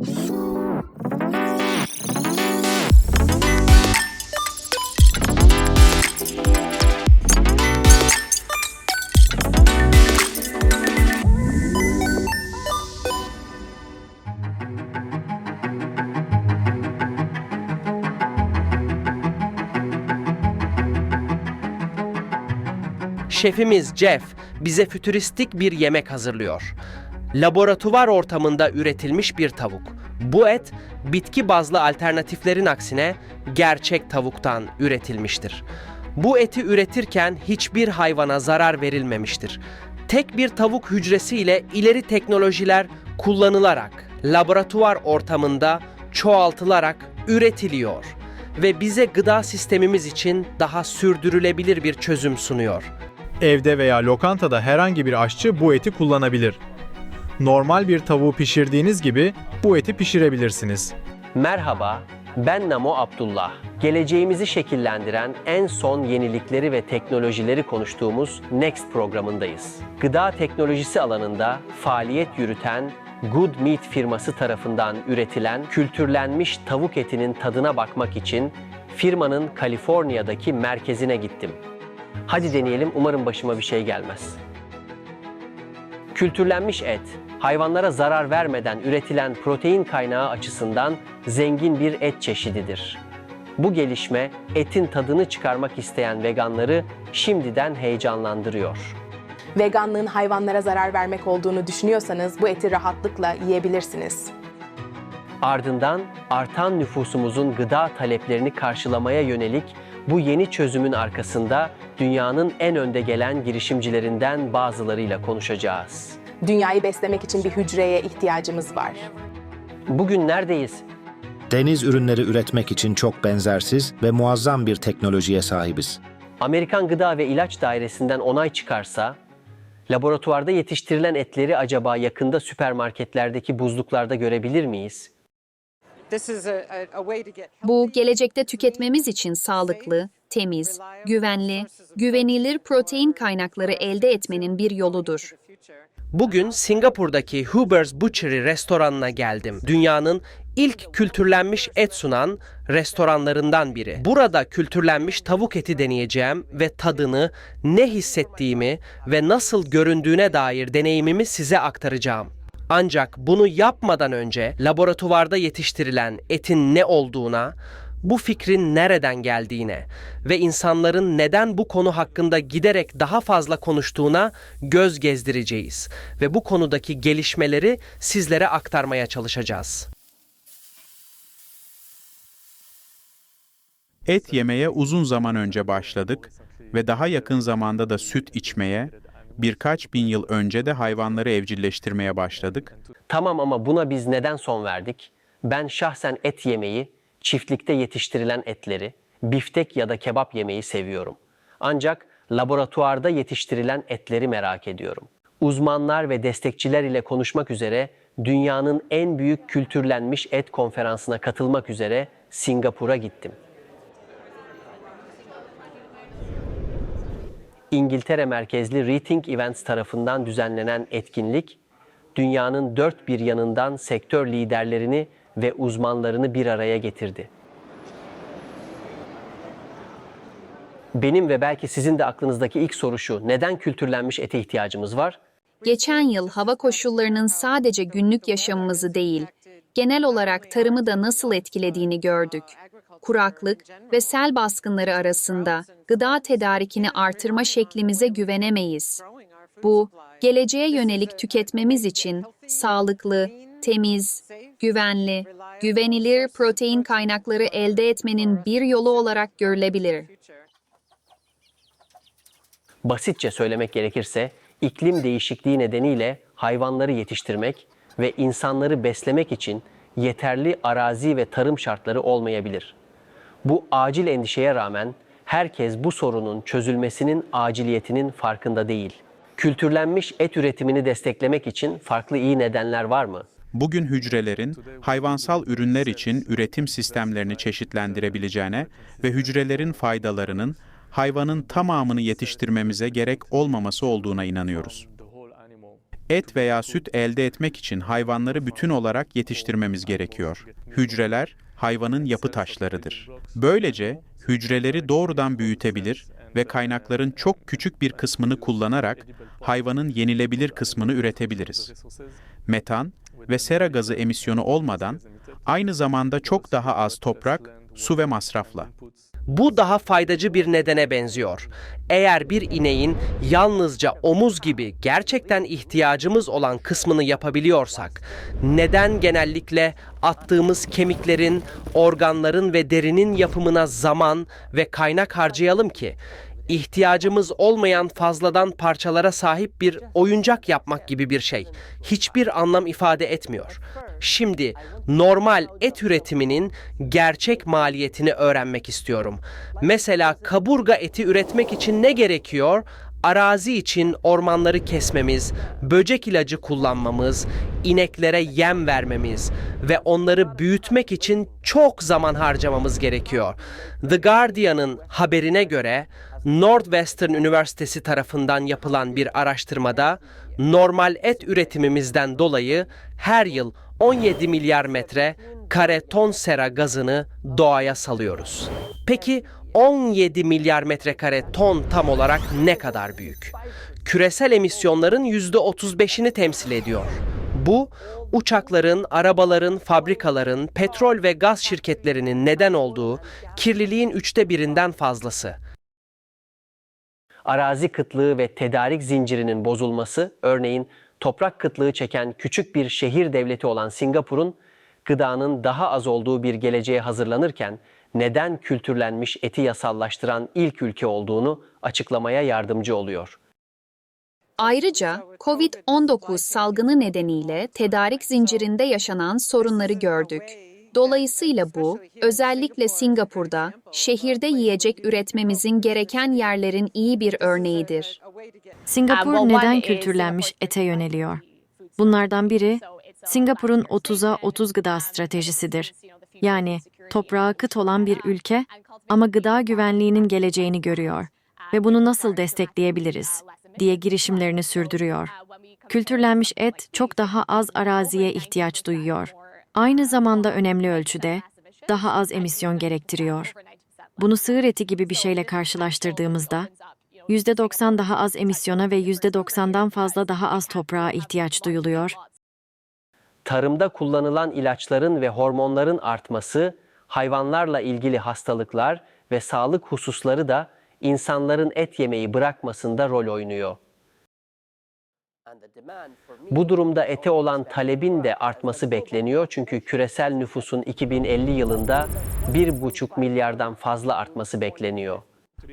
Şefimiz Jeff bize fütüristik bir yemek hazırlıyor. Laboratuvar ortamında üretilmiş bir tavuk. Bu et bitki bazlı alternatiflerin aksine gerçek tavuktan üretilmiştir. Bu eti üretirken hiçbir hayvana zarar verilmemiştir. Tek bir tavuk hücresi ile ileri teknolojiler kullanılarak laboratuvar ortamında çoğaltılarak üretiliyor ve bize gıda sistemimiz için daha sürdürülebilir bir çözüm sunuyor. Evde veya lokantada herhangi bir aşçı bu eti kullanabilir. Normal bir tavuğu pişirdiğiniz gibi bu eti pişirebilirsiniz. Merhaba, ben Namo Abdullah. Geleceğimizi şekillendiren en son yenilikleri ve teknolojileri konuştuğumuz Next programındayız. Gıda teknolojisi alanında faaliyet yürüten Good Meat firması tarafından üretilen kültürlenmiş tavuk etinin tadına bakmak için firmanın Kaliforniya'daki merkezine gittim. Hadi deneyelim, umarım başıma bir şey gelmez. Kültürlenmiş et, hayvanlara zarar vermeden üretilen protein kaynağı açısından zengin bir et çeşididir. Bu gelişme etin tadını çıkarmak isteyen veganları şimdiden heyecanlandırıyor. Veganlığın hayvanlara zarar vermek olduğunu düşünüyorsanız bu eti rahatlıkla yiyebilirsiniz. Ardından artan nüfusumuzun gıda taleplerini karşılamaya yönelik bu yeni çözümün arkasında dünyanın en önde gelen girişimcilerinden bazılarıyla konuşacağız. Dünyayı beslemek için bir hücreye ihtiyacımız var. Bugün neredeyiz? Deniz ürünleri üretmek için çok benzersiz ve muazzam bir teknolojiye sahibiz. Amerikan Gıda ve İlaç Dairesi'nden onay çıkarsa, laboratuvarda yetiştirilen etleri acaba yakında süpermarketlerdeki buzluklarda görebilir miyiz? Bu gelecekte tüketmemiz için sağlıklı, temiz, güvenli, güvenilir protein kaynakları elde etmenin bir yoludur. Bugün Singapur'daki Huber's Butchery restoranına geldim. Dünyanın ilk kültürlenmiş et sunan restoranlarından biri. Burada kültürlenmiş tavuk eti deneyeceğim ve tadını, ne hissettiğimi ve nasıl göründüğüne dair deneyimimi size aktaracağım. Ancak bunu yapmadan önce laboratuvarda yetiştirilen etin ne olduğuna, bu fikrin nereden geldiğine ve insanların neden bu konu hakkında giderek daha fazla konuştuğuna göz gezdireceğiz ve bu konudaki gelişmeleri sizlere aktarmaya çalışacağız. Et yemeye uzun zaman önce başladık ve daha yakın zamanda da süt içmeye, birkaç bin yıl önce de hayvanları evcilleştirmeye başladık. Tamam ama buna biz neden son verdik? Ben şahsen et yemeyi, çiftlikte yetiştirilen etleri, biftek ya da kebap yemeyi seviyorum. Ancak laboratuvarda yetiştirilen etleri merak ediyorum. Uzmanlar ve destekçiler ile konuşmak üzere dünyanın en büyük kültürlenmiş et konferansına katılmak üzere Singapur'a gittim. İngiltere merkezli Rethink Events tarafından düzenlenen etkinlik, dünyanın dört bir yanından sektör liderlerini ve uzmanlarını bir araya getirdi. Benim ve belki sizin de aklınızdaki ilk soru şu, neden kültürlenmiş ete ihtiyacımız var? Geçen yıl hava koşullarının sadece günlük yaşamımızı değil, genel olarak tarımı da nasıl etkilediğini gördük. Kuraklık ve sel baskınları arasında gıda tedarikini artırma şeklimize güvenemeyiz. Bu, geleceğe yönelik tüketmemiz için sağlıklı, temiz, güvenli, güvenilir protein kaynakları elde etmenin bir yolu olarak görülebilir. Basitçe söylemek gerekirse, iklim değişikliği nedeniyle hayvanları yetiştirmek ve insanları beslemek için yeterli arazi ve tarım şartları olmayabilir. Bu acil endişeye rağmen herkes bu sorunun çözülmesinin aciliyetinin farkında değil. Kültürlenmiş et üretimini desteklemek için farklı iyi nedenler var mı? Bugün hücrelerin hayvansal ürünler için üretim sistemlerini çeşitlendirebileceğine ve hücrelerin faydalarının hayvanın tamamını yetiştirmemize gerek olmaması olduğuna inanıyoruz. Et veya süt elde etmek için hayvanları bütün olarak yetiştirmemiz gerekiyor. Hücreler hayvanın yapı taşlarıdır. Böylece hücreleri doğrudan büyütebilir ve kaynakların çok küçük bir kısmını kullanarak hayvanın yenilebilir kısmını üretebiliriz. Metan ve sera gazı emisyonu olmadan aynı zamanda çok daha az toprak, su ve masrafla. Bu daha faydacı bir nedene benziyor. Eğer bir ineğin yalnızca omuz gibi gerçekten ihtiyacımız olan kısmını yapabiliyorsak, neden genellikle attığımız kemiklerin, organların ve derinin yapımına zaman ve kaynak harcayalım ki? İhtiyacımız olmayan fazladan parçalara sahip bir oyuncak yapmak gibi bir şey. Hiçbir anlam ifade etmiyor. Şimdi normal et üretiminin gerçek maliyetini öğrenmek istiyorum. Mesela kaburga eti üretmek için ne gerekiyor? Arazi için ormanları kesmemiz, böcek ilacı kullanmamız, ineklere yem vermemiz ve onları büyütmek için çok zaman harcamamız gerekiyor. The Guardian'ın haberine göre Northwestern Üniversitesi tarafından yapılan bir araştırmada normal et üretimimizden dolayı her yıl 17 milyar metre kare ton sera gazını doğaya salıyoruz. Peki 17 milyar metrekare ton tam olarak ne kadar büyük? Küresel emisyonların %35'ini temsil ediyor. Bu, uçakların, arabaların, fabrikaların, petrol ve gaz şirketlerinin neden olduğu kirliliğin üçte birinden fazlası. Arazi kıtlığı ve tedarik zincirinin bozulması, örneğin toprak kıtlığı çeken küçük bir şehir devleti olan Singapur'un gıdanın daha az olduğu bir geleceğe hazırlanırken neden kültürlenmiş eti yasallaştıran ilk ülke olduğunu açıklamaya yardımcı oluyor. Ayrıca COVID-19 salgını nedeniyle tedarik zincirinde yaşanan sorunları gördük. Dolayısıyla bu, özellikle Singapur'da şehirde yiyecek üretmemizin gereken yerlerin iyi bir örneğidir. Singapur neden kültürlenmiş ete yöneliyor? Bunlardan biri Singapur'un 30'a 30 gıda stratejisidir. Yani toprağı kıt olan bir ülke ama gıda güvenliğinin geleceğini görüyor ve bunu nasıl destekleyebiliriz diye girişimlerini sürdürüyor. Kültürlenmiş et çok daha az araziye ihtiyaç duyuyor. Aynı zamanda önemli ölçüde daha az emisyon gerektiriyor. Bunu sığır eti gibi bir şeyle karşılaştırdığımızda %90 daha az emisyona ve %90'dan fazla daha az toprağa ihtiyaç duyuluyor. Tarımda kullanılan ilaçların ve hormonların artması, hayvanlarla ilgili hastalıklar ve sağlık hususları da insanların et yemeyi bırakmasında rol oynuyor. Bu durumda ete olan talebin de artması bekleniyor çünkü küresel nüfusun 2050 yılında 1,5 milyardan fazla artması bekleniyor.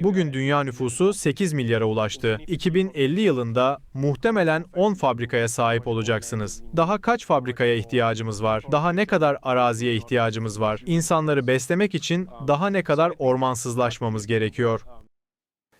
Bugün dünya nüfusu 8 milyara ulaştı. 2050 yılında muhtemelen 10 fabrikaya sahip olacaksınız. Daha kaç fabrikaya ihtiyacımız var? Daha ne kadar araziye ihtiyacımız var? İnsanları beslemek için daha ne kadar ormansızlaşmamız gerekiyor?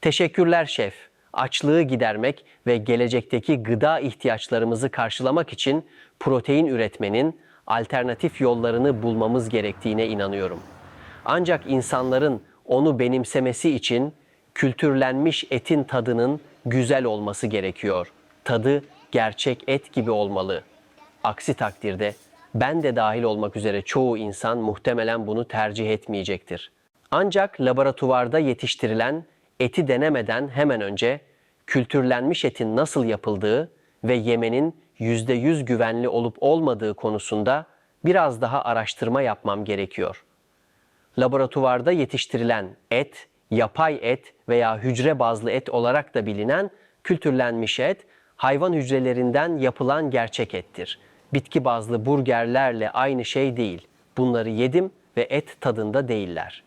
Teşekkürler şef. Açlığı gidermek ve gelecekteki gıda ihtiyaçlarımızı karşılamak için protein üretmenin alternatif yollarını bulmamız gerektiğine inanıyorum. Ancak insanların onu benimsemesi için kültürlenmiş etin tadının güzel olması gerekiyor. Tadı gerçek et gibi olmalı. Aksi takdirde ben de dahil olmak üzere çoğu insan muhtemelen bunu tercih etmeyecektir. Ancak laboratuvarda yetiştirilen eti denemeden hemen önce kültürlenmiş etin nasıl yapıldığı ve yemenin %100 güvenli olup olmadığı konusunda biraz daha araştırma yapmam gerekiyor. Laboratuvarda yetiştirilen et, yapay et veya hücre bazlı et olarak da bilinen kültürlenmiş et, hayvan hücrelerinden yapılan gerçek ettir. Bitki bazlı burgerlerle aynı şey değil. Bunları yedim ve et tadında değiller.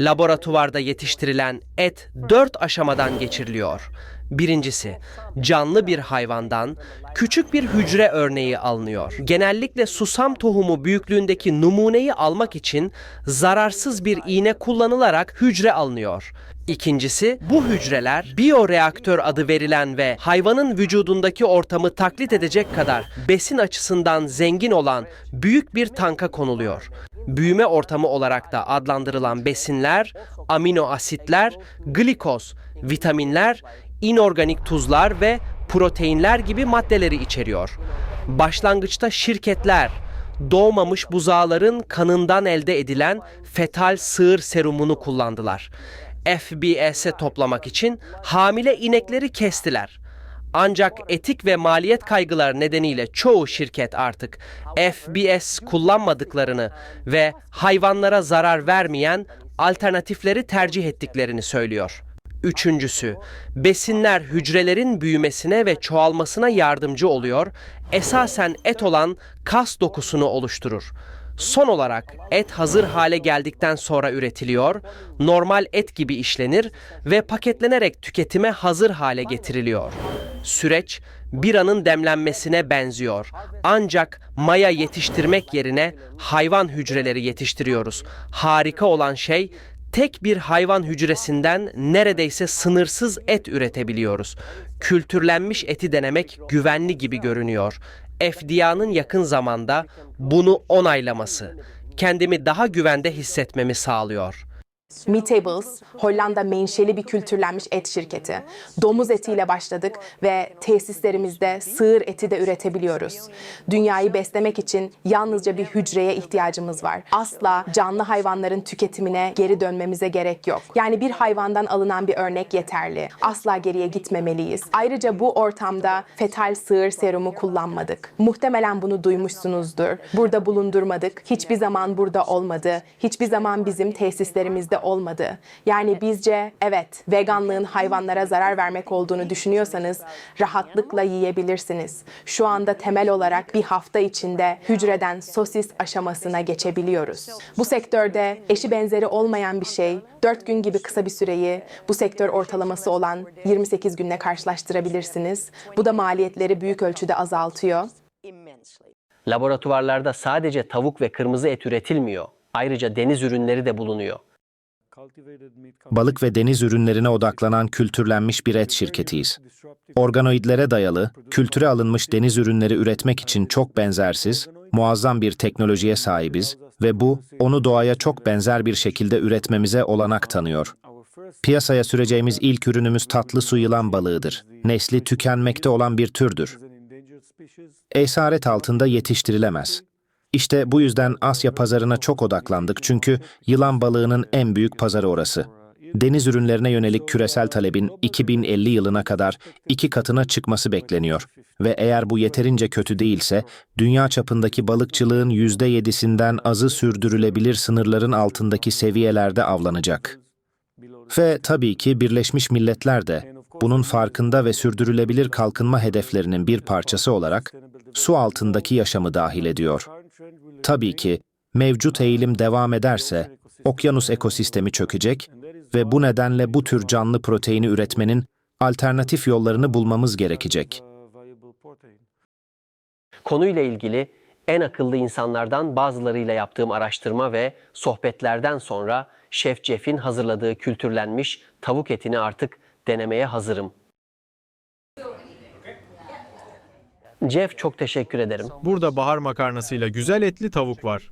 Laboratuvarda yetiştirilen et dört aşamadan geçiriliyor. Birincisi, canlı bir hayvandan küçük bir hücre örneği alınıyor. Genellikle susam tohumu büyüklüğündeki numuneyi almak için zararsız bir iğne kullanılarak hücre alınıyor. İkincisi, bu hücreler biyoreaktör adı verilen ve hayvanın vücudundaki ortamı taklit edecek kadar besin açısından zengin olan büyük bir tanka konuluyor. Büyüme ortamı olarak da adlandırılan besinler, amino asitler, glikoz, vitaminler, inorganik tuzlar ve proteinler gibi maddeleri içeriyor. Başlangıçta şirketler doğmamış buzağların kanından elde edilen fetal sığır serumunu kullandılar. FBS'e toplamak için hamile inekleri kestiler. Ancak etik ve maliyet kaygılar nedeniyle çoğu şirket artık FBS kullanmadıklarını ve hayvanlara zarar vermeyen alternatifleri tercih ettiklerini söylüyor. Üçüncüsü, besinler hücrelerin büyümesine ve çoğalmasına yardımcı oluyor, esasen et olan kas dokusunu oluşturur. Son olarak et hazır hale geldikten sonra üretiliyor, normal et gibi işlenir ve paketlenerek tüketime hazır hale getiriliyor. Süreç biranın demlenmesine benziyor. Ancak maya yetiştirmek yerine hayvan hücreleri yetiştiriyoruz. Harika olan şey tek bir hayvan hücresinden neredeyse sınırsız et üretebiliyoruz. Kültürlenmiş eti denemek güvenli gibi görünüyor. FDA'nın yakın zamanda bunu onaylaması kendimi daha güvende hissetmemi sağlıyor. Meatables, Hollanda menşeli bir kültürlenmiş et şirketi. Domuz etiyle başladık ve tesislerimizde sığır eti de üretebiliyoruz. Dünyayı beslemek için yalnızca bir hücreye ihtiyacımız var. Asla canlı hayvanların tüketimine geri dönmemize gerek yok. Yani bir hayvandan alınan bir örnek yeterli. Asla geriye gitmemeliyiz. Ayrıca bu ortamda fetal sığır serumu kullanmadık. Muhtemelen bunu duymuşsunuzdur. Burada bulundurmadık. Hiçbir zaman burada olmadı. Hiçbir zaman bizim tesislerimizde olmadı. Yani bizce evet veganlığın hayvanlara zarar vermek olduğunu düşünüyorsanız rahatlıkla yiyebilirsiniz. Şu anda temel olarak bir hafta içinde hücreden sosis aşamasına geçebiliyoruz. Bu sektörde eşi benzeri olmayan bir şey, 4 gün gibi kısa bir süreyi bu sektör ortalaması olan 28 günle karşılaştırabilirsiniz. Bu da maliyetleri büyük ölçüde azaltıyor. Laboratuvarlarda sadece tavuk ve kırmızı et üretilmiyor. Ayrıca deniz ürünleri de bulunuyor. Balık ve deniz ürünlerine odaklanan kültürlenmiş bir et şirketiyiz. Organoidlere dayalı, kültüre alınmış deniz ürünleri üretmek için çok benzersiz, muazzam bir teknolojiye sahibiz ve bu, onu doğaya çok benzer bir şekilde üretmemize olanak tanıyor. Piyasaya süreceğimiz ilk ürünümüz tatlı su yılan balığıdır. Nesli tükenmekte olan bir türdür. Esaret altında yetiştirilemez. İşte bu yüzden Asya pazarına çok odaklandık çünkü yılan balığının en büyük pazarı orası. Deniz ürünlerine yönelik küresel talebin 2050 yılına kadar iki katına çıkması bekleniyor. Ve eğer bu yeterince kötü değilse, dünya çapındaki balıkçılığın %7'sinden azı sürdürülebilir sınırların altındaki seviyelerde avlanacak. Ve tabii ki Birleşmiş Milletler de bunun farkında ve sürdürülebilir kalkınma hedeflerinin bir parçası olarak su altındaki yaşamı dahil ediyor. Tabii ki mevcut eğilim devam ederse okyanus ekosistemi çökecek ve bu nedenle bu tür canlı proteini üretmenin alternatif yollarını bulmamız gerekecek. Konuyla ilgili en akıllı insanlardan bazılarıyla yaptığım araştırma ve sohbetlerden sonra Şef Jeff'in hazırladığı kültürlenmiş tavuk etini artık denemeye hazırım. Jeff çok teşekkür ederim. Burada bahar makarnasıyla güzel etli tavuk var.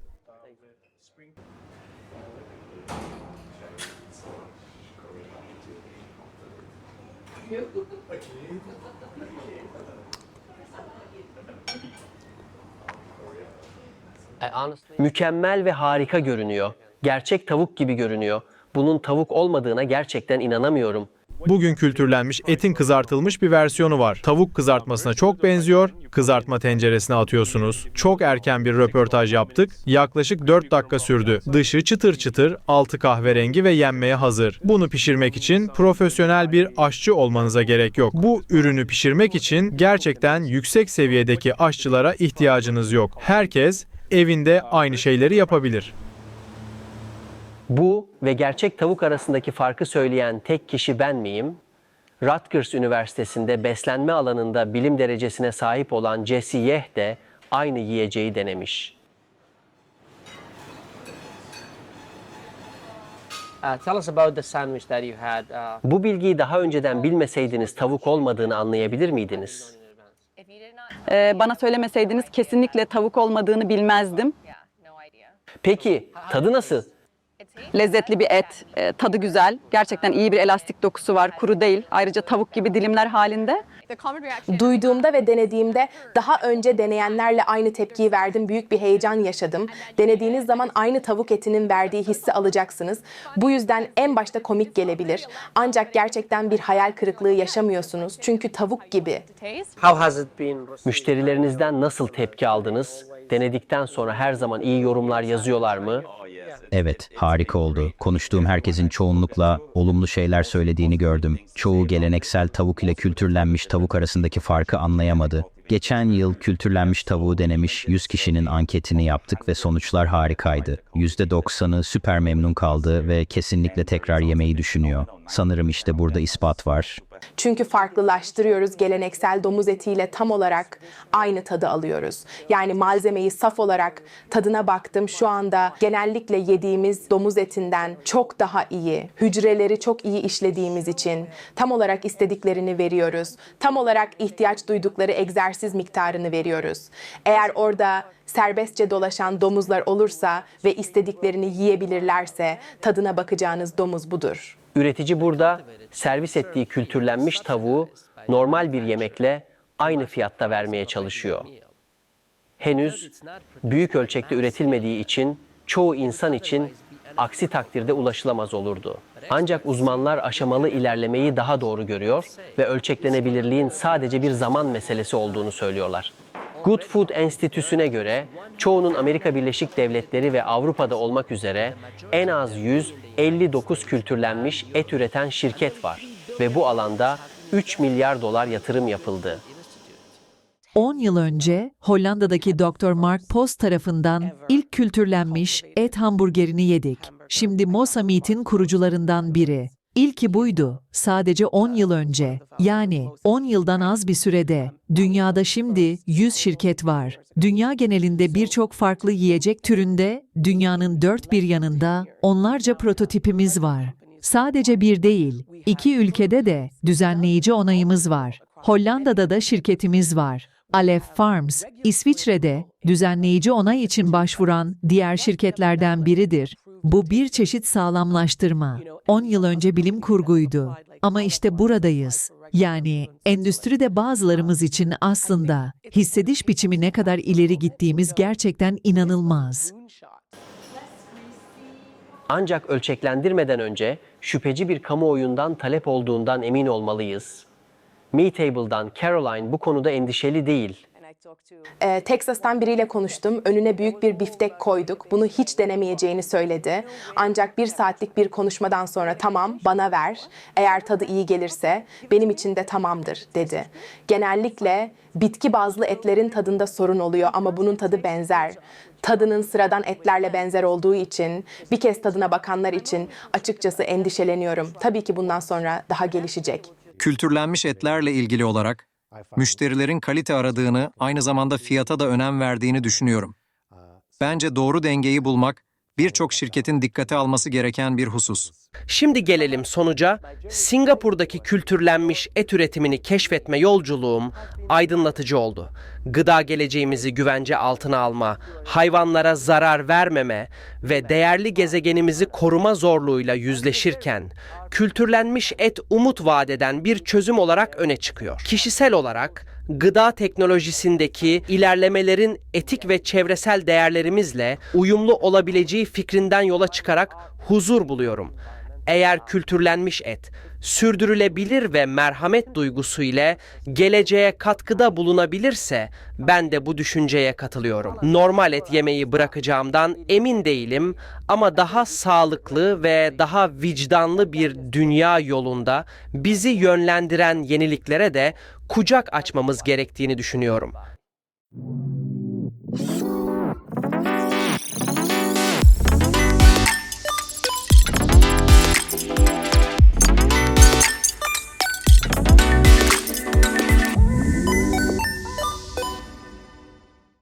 Mükemmel ve harika görünüyor. Gerçek tavuk gibi görünüyor. Bunun tavuk olmadığına gerçekten inanamıyorum. Bugün kültürlenmiş etin kızartılmış bir versiyonu var. Tavuk kızartmasına çok benziyor. Kızartma tenceresine atıyorsunuz. Çok erken bir röportaj yaptık. Yaklaşık 4 dakika sürdü. Dışı çıtır çıtır, altı kahverengi ve yenmeye hazır. Bunu pişirmek için profesyonel bir aşçı olmanıza gerek yok. Bu ürünü pişirmek için gerçekten yüksek seviyedeki aşçılara ihtiyacınız yok. Herkes evinde aynı şeyleri yapabilir. Bu ve gerçek tavuk arasındaki farkı söyleyen tek kişi ben miyim? Rutgers Üniversitesi'nde beslenme alanında bilim derecesine sahip olan Jesse Yeh de aynı yiyeceği denemiş. Uh, tell us about the sandwich that you had. Uh, Bu bilgiyi daha önceden bilmeseydiniz tavuk olmadığını anlayabilir miydiniz? Ee, bana söylemeseydiniz kesinlikle tavuk olmadığını bilmezdim. Peki tadı nasıl? Lezzetli bir et, e, tadı güzel. Gerçekten iyi bir elastik dokusu var, kuru değil. Ayrıca tavuk gibi dilimler halinde. Duyduğumda ve denediğimde daha önce deneyenlerle aynı tepkiyi verdim. Büyük bir heyecan yaşadım. Denediğiniz zaman aynı tavuk etinin verdiği hissi alacaksınız. Bu yüzden en başta komik gelebilir. Ancak gerçekten bir hayal kırıklığı yaşamıyorsunuz. Çünkü tavuk gibi. How has it been? Müşterilerinizden nasıl tepki aldınız? Denedikten sonra her zaman iyi yorumlar yazıyorlar mı? Evet, harika oldu. Konuştuğum herkesin çoğunlukla olumlu şeyler söylediğini gördüm. Çoğu geleneksel tavuk ile kültürlenmiş tavuk arasındaki farkı anlayamadı. Geçen yıl kültürlenmiş tavuğu denemiş 100 kişinin anketini yaptık ve sonuçlar harikaydı. %90'ı süper memnun kaldı ve kesinlikle tekrar yemeyi düşünüyor. Sanırım işte burada ispat var. Çünkü farklılaştırıyoruz. Geleneksel domuz etiyle tam olarak aynı tadı alıyoruz. Yani malzemeyi saf olarak tadına baktım. Şu anda genellikle yediğimiz domuz etinden çok daha iyi. Hücreleri çok iyi işlediğimiz için tam olarak istediklerini veriyoruz. Tam olarak ihtiyaç duydukları egzersiz miktarını veriyoruz. Eğer orada serbestçe dolaşan domuzlar olursa ve istediklerini yiyebilirlerse tadına bakacağınız domuz budur. Üretici burada servis ettiği kültürlenmiş tavuğu normal bir yemekle aynı fiyatta vermeye çalışıyor. Henüz büyük ölçekte üretilmediği için çoğu insan için aksi takdirde ulaşılamaz olurdu. Ancak uzmanlar aşamalı ilerlemeyi daha doğru görüyor ve ölçeklenebilirliğin sadece bir zaman meselesi olduğunu söylüyorlar. Good Food Enstitüsü'ne göre çoğunun Amerika Birleşik Devletleri ve Avrupa'da olmak üzere en az 159 kültürlenmiş et üreten şirket var ve bu alanda 3 milyar dolar yatırım yapıldı. 10 yıl önce Hollanda'daki Dr. Mark Post tarafından ilk kültürlenmiş et hamburgerini yedik. Şimdi Mosa Meat'in kurucularından biri. İlki buydu. Sadece 10 yıl önce. Yani 10 yıldan az bir sürede. Dünyada şimdi 100 şirket var. Dünya genelinde birçok farklı yiyecek türünde, dünyanın dört bir yanında onlarca prototipimiz var. Sadece bir değil, iki ülkede de düzenleyici onayımız var. Hollanda'da da şirketimiz var. Aleph Farms, İsviçre'de düzenleyici onay için başvuran diğer şirketlerden biridir. Bu bir çeşit sağlamlaştırma. 10 yıl önce bilim kurguydu. Ama işte buradayız. Yani endüstride bazılarımız için aslında hissediş biçimi ne kadar ileri gittiğimiz gerçekten inanılmaz. Ancak ölçeklendirmeden önce şüpheci bir kamuoyundan talep olduğundan emin olmalıyız. MeTable'dan Caroline bu konuda endişeli değil. Ee, Texas'tan biriyle konuştum. Önüne büyük bir biftek koyduk. Bunu hiç denemeyeceğini söyledi. Ancak bir saatlik bir konuşmadan sonra tamam bana ver. Eğer tadı iyi gelirse benim için de tamamdır dedi. Genellikle bitki bazlı etlerin tadında sorun oluyor ama bunun tadı benzer. Tadının sıradan etlerle benzer olduğu için bir kez tadına bakanlar için açıkçası endişeleniyorum. Tabii ki bundan sonra daha gelişecek. Kültürlenmiş etlerle ilgili olarak müşterilerin kalite aradığını, aynı zamanda fiyata da önem verdiğini düşünüyorum. Bence doğru dengeyi bulmak birçok şirketin dikkate alması gereken bir husus. Şimdi gelelim sonuca. Singapur'daki kültürlenmiş et üretimini keşfetme yolculuğum aydınlatıcı oldu. Gıda geleceğimizi güvence altına alma, hayvanlara zarar vermeme ve değerli gezegenimizi koruma zorluğuyla yüzleşirken kültürlenmiş et umut vadeden bir çözüm olarak öne çıkıyor. Kişisel olarak gıda teknolojisindeki ilerlemelerin etik ve çevresel değerlerimizle uyumlu olabileceği fikrinden yola çıkarak huzur buluyorum. Eğer kültürlenmiş et sürdürülebilir ve merhamet duygusu ile geleceğe katkıda bulunabilirse ben de bu düşünceye katılıyorum. Normal et yemeyi bırakacağımdan emin değilim ama daha sağlıklı ve daha vicdanlı bir dünya yolunda bizi yönlendiren yeniliklere de kucak açmamız gerektiğini düşünüyorum.